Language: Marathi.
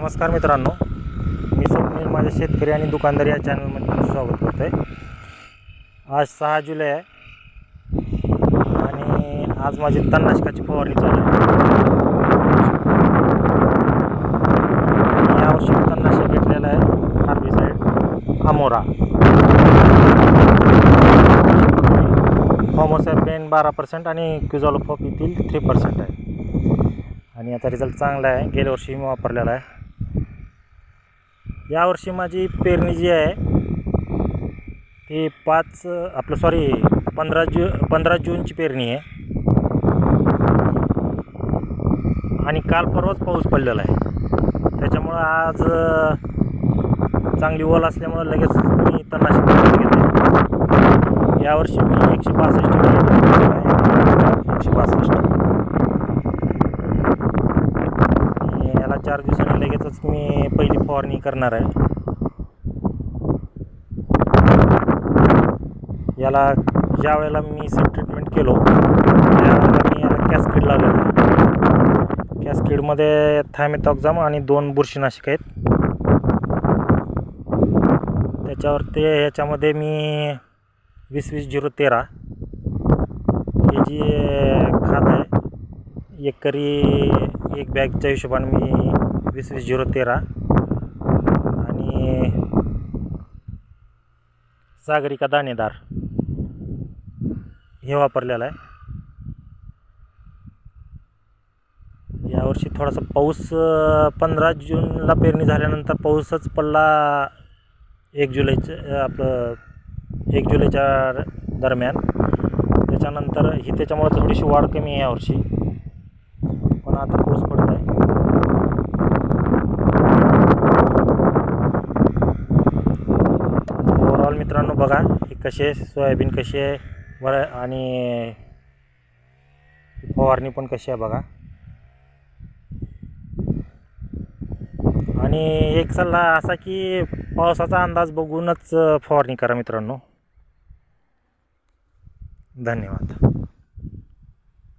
नमस्कार मित्रांनो. मी स्वप्नील माझ्या शेतकरी आणि दुकानदार या चॅनलमध्ये तुमचं स्वागत करतो आहे आज सहा जुलै आहे आणि आज माझी तणनाशकाची फवारणी चालू आहे. यावर्षी तणनाशक घेतलेलं आहे हार्बिसाईड अमोरा. होमोसॅपेन बारा पर्सेंट आणि क्युझॉलोफॉप थ्री पर्सेंट आहे. आणि याचा रिझल्ट चांगला आहे. गेल्या वर्षी मी वापरलेला आहे. यावर्षी माझी पेरणी जी आहे ती पाच आपलं सॉरी पंधरा जू पंधरा जूनची पेरणी आहे. आणि काल परवाच पाऊस पडलेला आहे. त्याच्यामुळं आज चांगली ओल असल्यामुळं लगेच मी तणनाशक फवारणी घेते यावर्षी मी एकशे बासष्ट एकशे बासष्ट ह्याला चार दिवसांनी लगेचच मी पहिली फवारणी करणार आहे. याला ज्या वेळेला मी सब ट्रीटमेंट केलो त्यावेळेला मी याला कॅस्किड लावलेलं कॅस्किडमध्ये थायमेथॉक्झाम आणि दोन बुरशीनाशक आहेत. त्याच्यावर ते ह्याच्यामध्ये मी वीस वीस झिरो तेरा. हे जी खात आहे एकरी एक बॅगच्या हिशोबाने मी वीस वीस झिरो तेरा. आणि सागरिका दाणेदार हे वापरलेलं आहे. यावर्षी थोडासा पाऊस पंधरा जूनला पेरणी झाल्यानंतर पाऊसच पडला एक जुलैच्या आपलं एक जुलैच्या दरम्यान. त्याच्यानंतर ही त्याच्यामुळे थोडीशी वाढ कमी आहे यावर्षी. पण आता पाऊस पडत आहे ओव्हरऑल मित्रांनो बघा हे कसे आहे? सोयाबीन कशी आहे? बरं आणि फवारणी पण कशी आहे बघा. आणि एक सल्ला असा की पावसाचा अंदाज बघूनच फवारणी करा मित्रांनो. धन्यवाद.